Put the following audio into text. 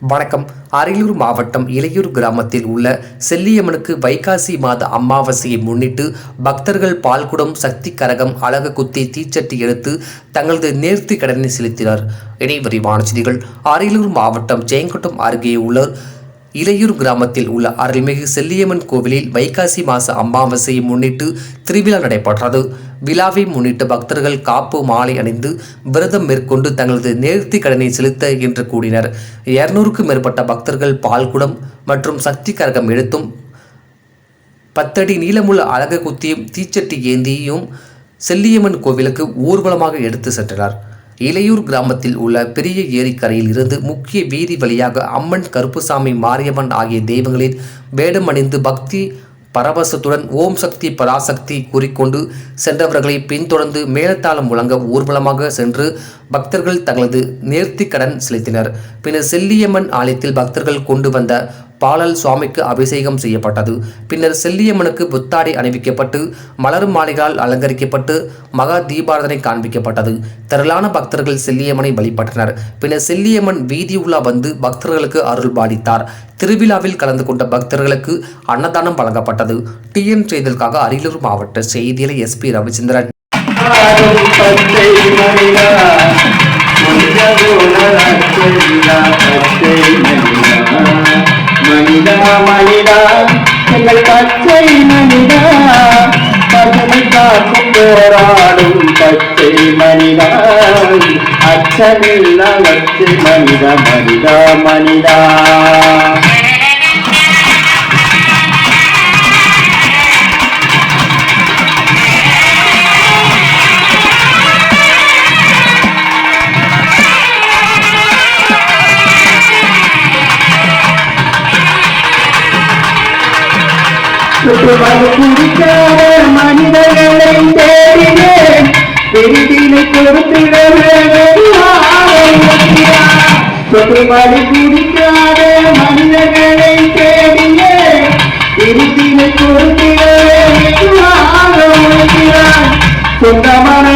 வணக்கம். அரியலூர் மாவட்டம் இளையூர் கிராமத்தில் உள்ள செல்லியம்மனுக்கு வைகாசி மாத அமாவாசையை முன்னிட்டு பக்தர்கள் பால்குடம் சக்தி கரகம் அழகு குத்தி தீச்சட்டி எடுத்து தங்களது நேர்த்தி கடனை செலுத்தினர். இனி விரிவான செய்திகள். அரியலூர் மாவட்டம் ஜெயங்கொட்டம் அருகே உள்ள இளையூர் கிராமத்தில் உள்ள அருள்மிகு செல்லியம்மன் கோவிலில் வைகாசி மாச அம்மாவாசையை முன்னிட்டு திருவிழா நடைபெற்றது. விழாவை முன்னிட்டு பக்தர்கள் காப்பு மாலை அணிந்து விரதம் மேற்கொண்டு தங்களது நேர்த்தி கடனை செலுத்த என்று கூடினர் இருநூறுக்கும் மேற்பட்ட பக்தர்கள் பால்குடம் மற்றும் சக்தி கரகம் எடுத்தும் பத்தடி நீளமுள்ள அழகு குத்தியும் தீச்சட்டி ஏந்தியும் செல்லியம்மன் கோவிலுக்கு ஊர்வலமாக எடுத்து சென்றனர். இளையூர் கிராமத்தில் உள்ள பெரிய ஏரிக்கரையில் இருந்து முக்கிய வீதி வழியாக அம்மன் கருப்புசாமி மாரியம்மன் ஆகிய தெய்வங்களின் வேடம் அணிந்து பக்தி பரவசத்துடன் ஓம் சக்தி பராசக்தி கூறிக்கொண்டு சென்றவர்களை பின்தொடர்ந்து மேலத்தாளம் முழங்க ஊர்வலமாக சென்று பக்தர்கள் தங்களது நேர்த்தி கடன் செலுத்தினர். பின்னர் செல்லியம்மன் ஆலயத்தில் பக்தர்கள் கொண்டு வந்த பாலல் சுவாமிக்கு அபிஷேகம் செய்யப்பட்டது. பின்னர் செல்லியம்மனுக்கு புத்தாடை அணிவிக்கப்பட்டு மலர் மாலைகளால் அலங்கரிக்கப்பட்டு மகா தீபாரதனை காண்பிக்கப்பட்டது. திரளான பக்தர்கள் செல்லியம்மனை வழிபட்டனர். பின்னர் செல்லியம்மன் வீதி உலா வந்து பக்தர்களுக்கு அருள் பாலித்தார். திருவிழாவில் கலந்து கொண்ட பக்தர்களுக்கு அன்னதானம் வழங்கப்பட்டது. டிஎன் செய்தலுக்காக அரியலூர் மாவட்ட செய்தியில எஸ்பி ரவிச்சந்திரன். பச்சை மனிதா எங்கள் பச்சை மனிதா பசுமை காக்கும் போராடும் பச்சை மனிதா அச்சமில்லா பச்சை மனிதா மனிதா மனிதா. சுற்றுவாய் குடிக்காத மனிதர்களை தேடினேன் பெரிதினை கொடுத்திட சுற்றுவாய் குடிக்காத மனிதர்களை தேடினேன் பெரிதினை கொடுத்திட சொந்தமான